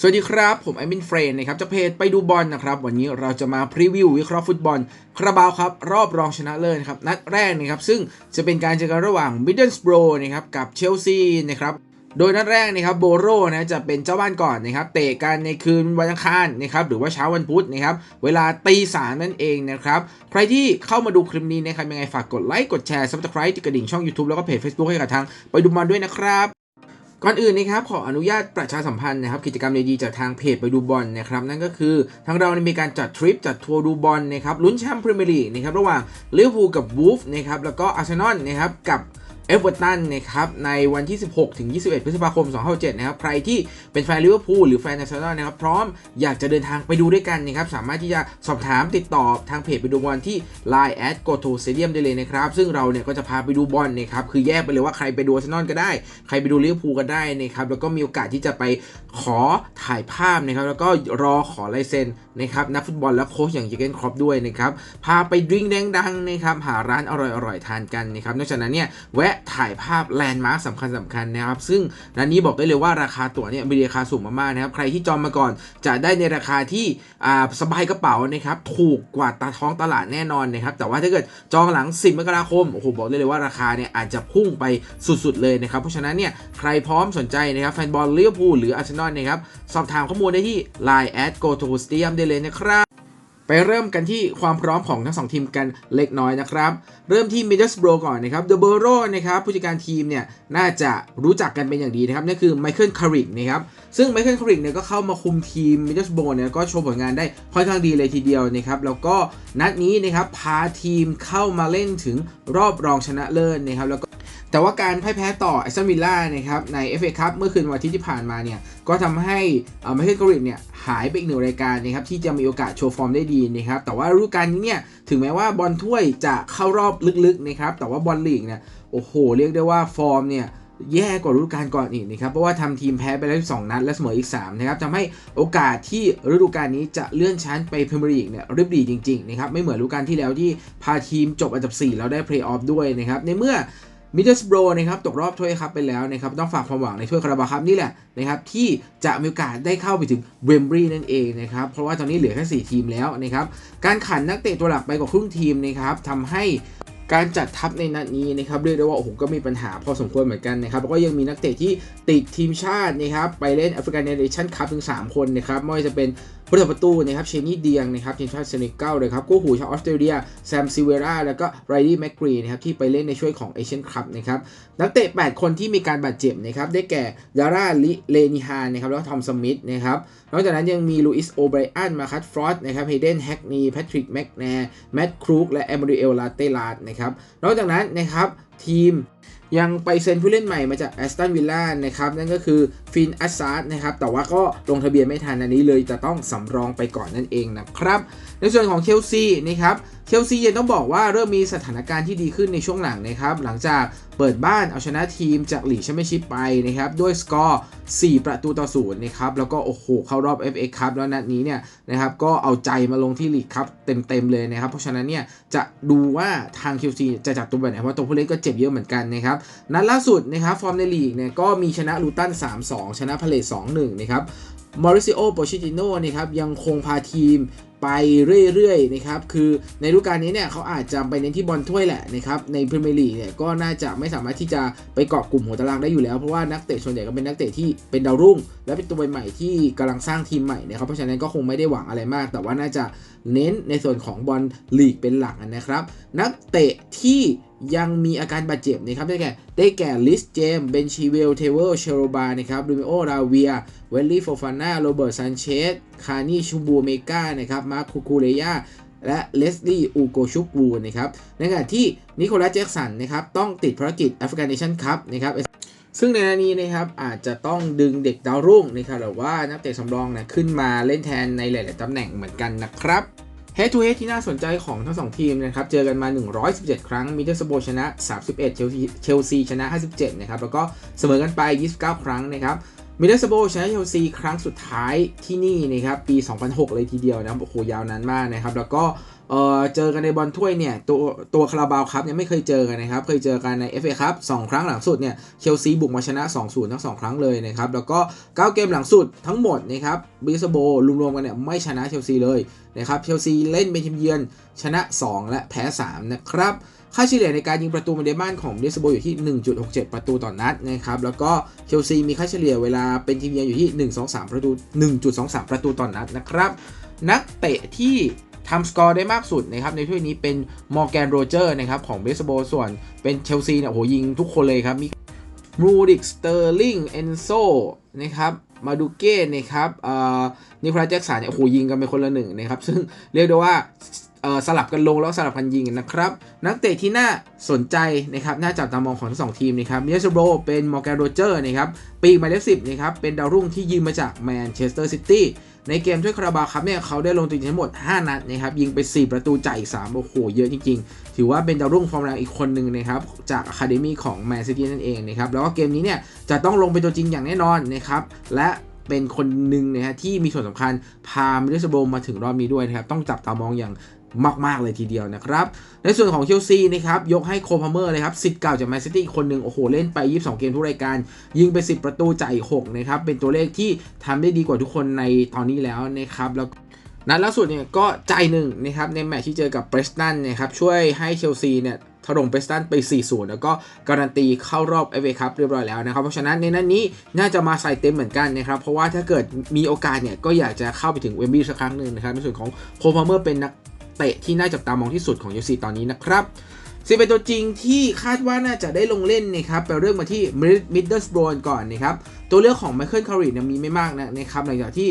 สวัสดีครับ ผมไอมินเฟรนนะครับจะเพจไปดูบอลนะครับ วันนี้เราจะมาพรีวิววิเคราะห์ฟุตบอลคาราบาวครับ รอบรองชนะเลิศครับ นัดแรกนะครับ ซึ่งจะเป็นการเจอกันระหว่างมิดเดิลสโบรนะครับ กับเชลซีนะครับโดยนัดแรกนะครับโบโรนะจะเป็นเจ้าบ้านก่อนนะครับเตะกันในคืนวันอังคารนะครับหรือว่าเช้าวันพุธนะครับเวลาตีสามนั่นเองนะครับใครที่เข้ามาดูคลิปนี้นะครับยังไงฝากกดไลค์กดแชร์ subscribe ติดกระดิ่งช่อง YouTube แล้วก็เพจ Facebook ให้กับทาง ไปดูบอลด้วยนะครับ ก่อนอื่นนะครับขออนุญาตประชาสัมพันธ์นะครับกิจกรรมดีๆจากทางเพจไปดูบอลนะครับนั่นก็คือทางเราเนี่ยมีการจัดทริปจัดทัวร์ดูบอลนะครับลุ้นแชมป์พรีเมียร์ลีกนะครับระหว่างลิเวอร์พูลกับวูฟนะครับแล้วก็อาร์เซนอลนะครับกับ เอเวอร์ตันนะครับในวันที่ 16 ถึง 21 พฤษภาคม2067นะครับใครที่เป็นแฟนลิเวอร์พูลหรือแฟนอาร์เซนอลนะครับพร้อมอยากจะเดินทางไปดูด้วยกันนะครับสามารถที่จะสอบถามติดต่อทางเพจไปดูบอลที่ Line at go to stadium ได้เลยนะครับซึ่งเราเนี่ยก็จะพาไปดูบอลนะครับคือแยกไปเลยว่าใครไปดูอาร์เซนอลก็ได้ ใครไปดูลิเวอร์พูลก็ได้นะครับแล้วก็มีโอกาสที่จะไปขอถ่ายภาพนะครับแล้วก็รอขอลายเซ็นนะครับนักฟุตบอลและโค้ชอย่างเจเกนครอปด้วยนะครับพาไปดริงก์ดังๆนะครับหาร้านอร่อยๆทานกันนะครับนอกจากนั้นเนี่ยแวะถ่ายภาพแลนด์มาร์คสำคัญสำคัญนะครับ ซึ่งนันนี้บอกได้เลยว่าราคาตั๋วเนี่ยมีราคาสูงมากๆนะครับ ใครที่จองมาก่อนจะได้ในราคาที่สบายกระเป๋านะครับ ถูกกว่าตาท้องตลาดแน่นอนนะครับ แต่ว่าถ้าเกิดจองหลัง 10 มกราคม โอ้โห บอกได้เลยว่าราคาเนี่ยอาจจะพุ่งไปสุดๆเลยนะครับ เพราะฉะนั้นเนี่ยใครพร้อมสนใจนะครับแฟนบอลลิเวอร์พูลหรืออาร์เซนอลนะครับ สอบถามข้อมูลได้ที่ Line at go to stadium ได้เลยนะครับ ไปเริ่มกันที่ความพร้อมของทั้งสองทีมกันเล็กน้อยนะครับ เริ่มที่ Middlesbrough ก่อนนะครับ The b o r o นะครับผู้จัดการทีมเนี่ยน่าจะรู้จักกันเป็นอย่างดีนะครับนั่นคือ Michael Carrick นะครับซึ่ง Michael Carrick เนี่ยก็เข้ามาคุมทีม Middlesbrough เนี่ยก็โชว์ผลงานได้ค่อนข้างดีเลยทีเดียวนะครับแล้วก็นัดนี้นะครับพาทีมเข้ามาเล่นถึงรอบรองชนะเลิศนะครับแล้วก็ แต่ว่าการพ่ายแพ้ต่อแอสตันวิลล่านะครับใน FA Cup เมื่อคืนวันอาทิตย์ที่ผ่านมาเนี่ยก็ทำให้ไมเคิลกริกเนี่ยหายไปอีกหนึ่งรายการนะครับที่จะมีโอกาสโชว์ฟอร์มได้ดีนะครับแต่ว่าฤดูกาลนี้เนี่ยถึงแม้ว่าบอลถ้วยจะเข้ารอบลึกๆนะครับแต่ว่าบอลลีกเนี่ยโอ้โห เรียกได้ว่าฟอร์มเนี่ยแย่กว่าฤดูกาลก่อนอีกนะครับเพราะว่าทำทีมแพ้ไปแล้วสองนัดและเสมออีก3นะครับทำให้โอกาสที่ฤดูกาลนี้จะเลื่อนชั้นไปพรีเมียร์ลีกเนี่ยรีบดีจริงๆนะครับไม่เหมือนฤดูกาลที่แล้วที่พาทีมจบอันดับ 4 แล้วได้เพลย์ออฟด้วยนะครับในเมื่อ มิดเดิลสโบรนะครับตกรอบถ้วยครับไปแล้วนะครับต้องฝากความหวังในถ้วยคาราบาครับนี่แหละนะครับที่จะมีโอกาสได้เข้าไปถึงเวมบรีนั่นเองนะครับเพราะว่าตอนนี้เหลือแค่ 4 ทีมแล้วนะครับการขันนักเตะตัวหลักไปกว่าครึ่งทีมนะครับทำให้ การจัดทัพในนัดนี้นะครับเรียกได้ว่าโอ้โหก็มีปัญหาพอสมควรเหมือนกันนะครับแล้วก็ยังมีนักเตะที่ติดทีมชาตินะครับไปเล่นแอฟริกันเนชั่นคัพถึง 3 คนนะครับไม่ว่าจะเป็นผู้รักประตูนะครับเชนนี่เดียงนะครับทีมชาติเซเนกัลเลยครับกู้หูชาวออสเตรเลียแซมซิเวราแล้วก็ไรดี้แมกกรีนะครับที่ไปเล่นในช่วยของเอเชียนคัพนะครับนักเตะ 8 คนที่มีการบาดเจ็บนะครับได้แก่ดาร่าลิเลนิฮานนะครับแล้วก็ทอมสมิธนะครับนอกจากนั้นยังมีลูอิสโอไบรอันมาคัตฟรอสนะครับเฮเดนแฮกนีแพทริกแมกแนร์แมตต์ครูกและแอมบริเอลลาเตลาดนะครับ นอกจากนั้นนะครับทีมยังไปเซ็นผู้เล่นใหม่มาจากแอสตันวิลล่านะครับ นั่นก็คือฟินอัสซาร์นะครับ แต่ว่าก็ลงทะเบียนไม่ทันอันนี้เลยจะต้องสำรองไปก่อนนั่นเองนะครับ ในส่วนของเชลซีนะครับ เชลซียังต้องบอกว่าเริ่มมีสถานการณ์ที่ดีขึ้นในช่วงหลังนะครับ หลังจากเปิดบ้านเอาชนะทีมจากหลีกแชมเปี้ยนชิพไปนะครับ ด้วยสกอร์ 4 ประตูต่อศูนย์นะครับ แล้วก็โอ้โหเข้ารอบ FA ครับแล้วนัดนี้เนี่ยนะครับก็เอาใจมาลงที่หลีกครับเต็มๆเลยนะครับ เพราะฉะนั้นเนี่ยจะดูว่าทางเชลซีจะจับตัวแบบไหนเพราะตัวผู้เล่นก็เจ็บเยอะเหมือนกันนะครับนัดล่าสุดนะครับฟอร์มในลีกเนี่ยก็มีชนะลูตัน 3-2 ชนะพาเลต2-1 นะครับมอริซิโอโปชิติโน่นะครับยังคงพาทีม ไปเรื่อยๆนะครับคือในฤดูกาลนี้เนี่ยเขาอาจจะไปเน้นที่บอลถ้วยแหละนะครับในพรีเมียร์ลีกเนี่ยก็น่าจะไม่สามารถที่จะไปเกาะกลุ่มหัวตารางได้อยู่แล้วเพราะว่านักเตะส่วนใหญ่ก็เป็นนักเตะที่เป็นดาวรุ่ง และเป็นตัวใหม่ที่กำลังสร้างทีมใหม่นะครับเพราะฉะนั้นก็คงไม่ได้หวังอะไรมาก แต่ว่าน่าจะเน้นในส่วนของบอลลีกเป็นหลักนะครับ นักเตะที่ยังมีอาการบาดเจ็บนะครับได้แก่ได้แก่ลิสเจมเบนชีเวลเทเวลเชโรบานะครับลูมิโอราเวียเวลลี่โฟฟาน่าโรเบิร์ตซันเชสคานี่ชูบูเมกานะครับมาร์คคูคูเรยาและเลสลี่อูโกชุกูนะครับ ในขณะที่นิโคลัสแจ็กสันนะครับต้องติดภารกิจแอฟริกันเนชั่นคัพนะครับซึ่งในนานี้นะครับอาจจะต้องดึงเด็กดาวรุ่งนะครับหรือว่านักเตะสำรองนะขึ้นมาเล่นแทนในหลาย ๆ ตำแหน่งเหมือนกันนะครับ Head to Head ที่น่าสนใจของทั้ง2ทีมนะครับ เจอกันมา 117 ครั้ง มิเตอร์สโบชนะ 31เชลซีเชลซีชนะ 57 นะครับ แล้วก็เสมอกันไป 29 ครั้งนะครับ มิเดิลสโบชนะเชลซีครั้งสุดท้ายที่นี่นะครับปี 2006 เลยทีเดียวนะโอ้โหยาวนานมากนะครับ แล้วก็เออเจอกันในบอลถ้วยเนี่ยตัวตัวคาราบาวครับเนี่ยไม่เคยเจอกันนะครับ เคยเจอกันใน FA ครับ2ครั้งหลังสุดเนี่ยเชลซีบุกมาชนะ 2-0 ทั้ง 2 ครั้งเลยนะครับ แล้วก็ 9 เกมหลังสุดทั้งหมดนะครับมิเดิลสโบรวมๆกันเนี่ยไม่ชนะเชลซีเลยนะครับเชลซีเล่นเป็นทีมเยือนชนะ 2 และแพ้ 3 นะครับ ค่าเฉลี่ยในการยิงประตูในบ้านของเดสโบอยู่ที่ 1.67 ประตูต่อนนัดนะครับแล้วก็เชลซีมีค่าเฉลี่ยเวลาเป็นทีมเยือนอยู่ที่ 1-2-3 ประตู 1.23 ประตูต่อนนัดนะครับนักเตะที่ทำสกอร์ได้มากสุดนะครับในถ้วยนี้เป็นมอร์แกนโรเจอร์นะครับของเบสโบส่วนเป็นเชลซีเนี่ยโอ้โหยิงทุกคนเลยครับมีรูดิกสเตอร์ลิงเอนโซ นะครับมาดูเก้นะครับเอ่อนิโคลัสแจ็กสันเนี่ยโอ้โหยิงกันเป็นคนละหนึ่งนะครับ ซึ่งเรียกได้ว่าสลับกันลงแล้วสลับกันยิงนะครับ นักเตะที่น่าสนใจนะครับน่าจับตามองของทั้งสองทีมนะครับมิเชโบรเป็นมอร์แกนโรเจอร์นะครับปีกมาเลขสิบนะครับเป็นดาวรุ่งที่ยืมมาจากแมนเชสเตอร์ซิตี้ในเกมถ้วยคาราบาครับเนี่ยเขาได้ลงตัวทั้งหมด 5 นัดนะครับยิงไป 4 ประตูจ่ายอีก 3 โอ้โห เยอะจริง ๆ ถือว่าเป็นดาวรุ่งฟอร์มแรงอีกคนหนึ่งนะครับ จากอะคาเดมี่ของแมนซิตี้นั่นเองนะครับ แล้วก็เกมนี้เนี่ยจะต้องลงเป็นตัวจริงอย่างแน่นอนนะครับและเป็นคนหนึ่งนะฮะที่มีส่วนสำคัญพามิเดสโบมาถึงรอบนี้ด้วยนะครับ ต้องจับตามองอย่างมาก ๆ เลยทีเดียวนะครับ ในส่วนของเชลซีนะครับ ยกให้โคพาเมอร์เลยครับสิทธิ์เก่าจากแมนซิตี้คนหนึ่งโอ้โห เล่นไป 22 เกมทุกรายการ ยิงไป 10 ประตูจ่าย6นะครับ เป็นตัวเลขที่ทำได้ดีกว่าทุกคนในตอนนี้แล้วนะครับ แล้วนัดล่าสุดเนี่ยก็ใจายหนึ่งนะครับในแมตช์ที่เจอกับเบรสตันนะครับช่วยให้เชลซีเนี่ย ถล่มเบสตันไป 4-0 แล้วก็การันตีเข้ารอบเอเอคัพเรียบร้อยแล้วนะครับ เพราะฉะนั้นในนั้นนี้น่าจะมาใส่เต็มเหมือนกันนะครับ เพราะว่าถ้าเกิดมีโอกาสเนี่ยก็อยากจะเข้าไปถึงเวมบลีย์สักครั้งหนึ่งนะครับในส่วนของโคพาเมอร์เป็นนักเตะที่น่าจับตามองที่สุดของเชลซีตอนนี้นะครับสิเป็นตัวจริงที่คาดว่าน่าจะได้ลงเล่นนะครับไปเรื่องมาที่มิดเดิลสโบรนก่อนนะครับ ตัวเลือกของไมเคิลคาริเนี่ยมีไม่มากนะนะครับหลังจากที่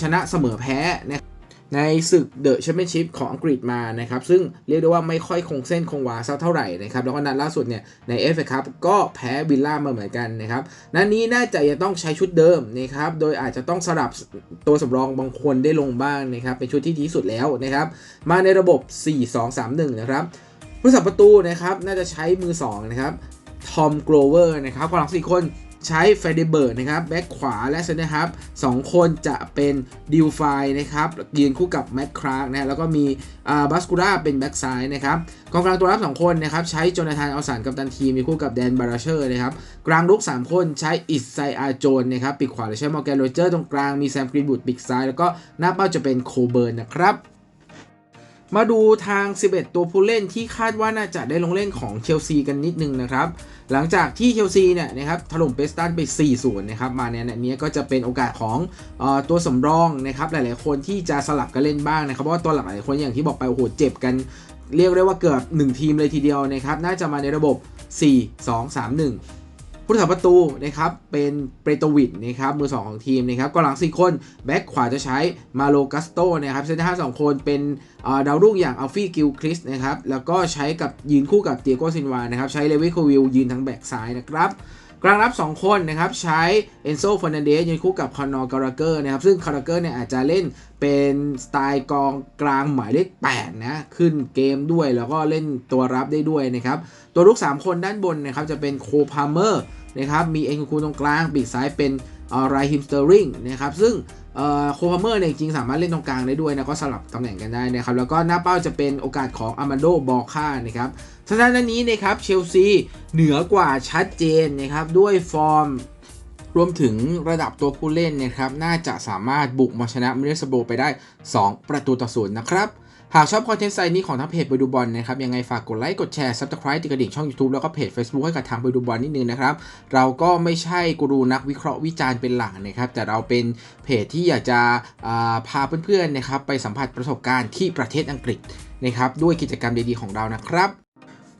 ชนะเสมอแพ้นะ ในศึกเดอะแชมเปี้ยนชิพของอังกฤษมานะครับ ซึ่งเรียกได้ว่าไม่ค่อยคงเส้นคงวาสักเท่าไหร่นะครับ แล้วก็นัดล่าสุดเนี่ยในเอฟเอคัพก็แพ้วิลล่ามาเหมือนกันนะครับนัดนี้น่าจะยังต้องใช้ชุดเดิมนะครับ โดยอาจจะต้องสลับตัวสำรองบางคนได้ลงบ้างนะครับ เป็นชุดที่ดีสุดแล้วนะครับ มาในระบบ 4-2-3-1 นะครับผู้สับประตูนะครับน่าจะใช้มือ2นะครับทอมโกลเวอร์นะครับกองหลัง4คน ใช้เฟเดเบิร์ดนะครับแบ็คขวาและเซนเตอร์ฮับสองคนจะเป็นดิวไฟนะครับยืนคู่กับแมตต์ครากนะแล้วก็มีอ่าบัสกูราเป็นแบ็คซ้ายนะครับกองกลางตัวรับ 2 คนนะครับใช้โจนาธานอัลสันกับตันทีมีคู่กับแดนบาราเชอร์นะครับกลางลุก 3 คนใช้อิสไซอาโจนนะครับปีกขวาเลยใช้มอร์แกนโรเจอร์ตรงกลางมีแซมกรีนบูดปีกซ้าย แล้วก็หน้าเป้าจะเป็นโคเบิร์นนะครับ มาดูทาง 11 ตัวผู้เล่นที่คาดว่าน่าจะได้ลงเล่นของเชลซีกันนิดนึงนะครับ หลังจากที่เชลซีเนี่ยนะครับถล่มเปสตันไป4-0นะครับ มาในนี้ก็จะเป็นโอกาสของออตัวสำรองนะครับ หลายๆ คนที่จะสลับกันเล่นบ้างนะครับ เพราะว่าตัวหลักหลายคนอย่างที่บอกไปโอ้โหเจ็บกัน เรียกได้ว่าเกือบ 1 ทีมเลยทีเดียวนะครับ น่าจะมาในระบบ 4-2-3-1 ผู้รักษาประตูนะครับเป็นเปรโตวิดนะครับมือ 2 ของทีมนะครับกองหลัง 4 คนแบ็คขวาจะใช้มาโลกัสโตนะครับเซนเตอร์ห้าสองคนเป็นดาวรุ่งอย่างอัลฟี่กิลคริสนะครับแล้วก็ใช้กับยืนคู่กับเตียโกซินวานะครับใช้เลวิโควิลยืนทางแบ็คซ้ายนะครับ กลางรับ 2 คนนะครับใช้เอนโซฟ r น a นเดสยืนคู่กับคอนอร์การาเกอร์นะครับซึ่งคาราเกอร์เนี่ยอาจจะเล่นเป็นสไตล์กองกลางหมายเลข8นะขึ้นเกมด้วยแล้วก็เล่นตัวรับได้ด้วยนะครับตัวลุก3 คนด้านบนนะครับจะเป็นโคพาเมอร์นะครับมีเอ็นคูตรงกลางปีกซ้ายเป็นไรฮิมสเตอริงนะครับซึ่ง โคพาเมอร์เนี่ยจริงๆสามารถเล่นตรงกลางได้ด้วยนะก็สลับตำแหน่งกันได้นะครับ แล้วก็หน้าเป้าจะเป็นโอกาสของอามาโดบอค่านะครับสถานะนี้นะครับเชลซีเหนือกว่าชัดเจนนะครับด้วยฟอร์มรวมถึงระดับตัวผู้เล่นนะครับ น่าจะสามารถบุกมาชนะมิเรสโบไปได้ 2 ประตูต่อศูนย์นะครับ หากชอบคอนเทนต์ไซต์นี้ของทางเพจไปดูบอลนะครับยังไงฝากกดไลค์กดแชร์ Subscribe ติดกระดิ่งช่อง YouTube แล้วก็เพจ Facebook ให้กับทางไปดูบอลนิดนึงนะครับเราก็ไม่ใช่กูรูนักวิเคราะห์วิจารณ์เป็นหลักนะครับแต่เราเป็นเพจที่อยากจะาพาเพื่อนๆนะครับไปสัมผัสประสบการณ์ที่ประเทศอังกฤษนะครับด้วยกิจกรรมดีๆของเรานะครับ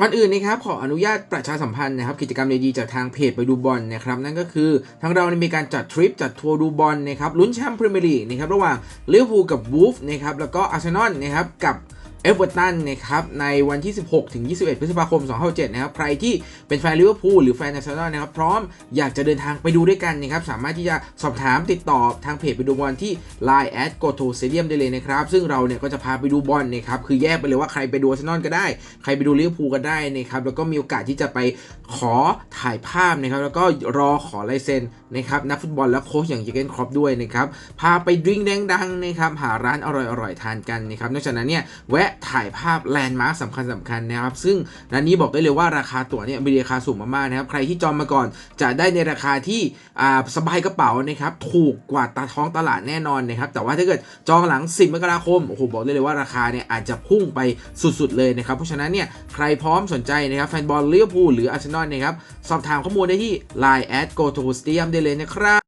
ก่อนอื่นนะครับขออนุญาตประชาสัมพันธ์นะครับกิจกรรมดีๆจากทางเพจไปดูบอลนะครับนั่นก็คือทางเราเนี่ยมีการจัดทริปจัดทัวร์ดูบอลนะครับลุ้นแชมป์พรีเมียร์ลีกนะครับระหว่างลิเวอร์พูลกับวูฟนะครับแล้วก็อาร์เซนอลนะครับกับ เอเวอร์ตันนะครับในวันที่ 16 ถึง 21 พฤษภาคม2067นะครับ ใครที่เป็นแฟนลิเวอร์พูลหรือแฟนอาร์เซนอลนะครับ พร้อมอยากจะเดินทางไปดูด้วยกันนะครับ สามารถที่จะสอบถามติดต่อทางเพจไปดูบอลที่ Line at go to stadium ได้เลยนะครับ ซึ่งเราเนี่ยก็จะพาไปดูบอลนะครับ คือแยกไปเลยว่าใครไปดูอาร์เซนอลก็ได้ ใครไปดูลิเวอร์พูลก็ได้นะครับ แล้วก็มีโอกาสที่จะไปขอถ่ายภาพนะครับ แล้วก็รอขอลายเซ็นนะครับนักฟุตบอลและโค้ชอย่างเจเกนครอปด้วยนะครับ พาไปดริงแดงดังนะครับ หาร้านอร่อยๆทานกันนะครับ นอกจากนั้นเนี่ยแวะถ่ายภาพแลนด์มาร์คสำคัญสำคัญนะครับ ซึ่งนันนี้บอกได้เลยว่าราคาตั๋วเนี่ยมีราคาสูงมากๆนะครับ ใครที่จองมาก่อนจะได้ในราคาที่สบายกระเป๋านะครับ ถูกกว่าตาท้องตลาดแน่นอนนะครับ แต่ว่าถ้าเกิดจองหลัง 10 มกราคม โอ้โห บอกได้เลยว่าราคาเนี่ยอาจจะพุ่งไปสุดๆเลยนะครับ เพราะฉะนั้นเนี่ยใครพร้อมสนใจนะครับแฟนบอลลิเวอร์พูลหรืออาร์เซนอลนะครับ สอบถามข้อมูลได้ที่ Line at go to stadium ได้เลยนะครับ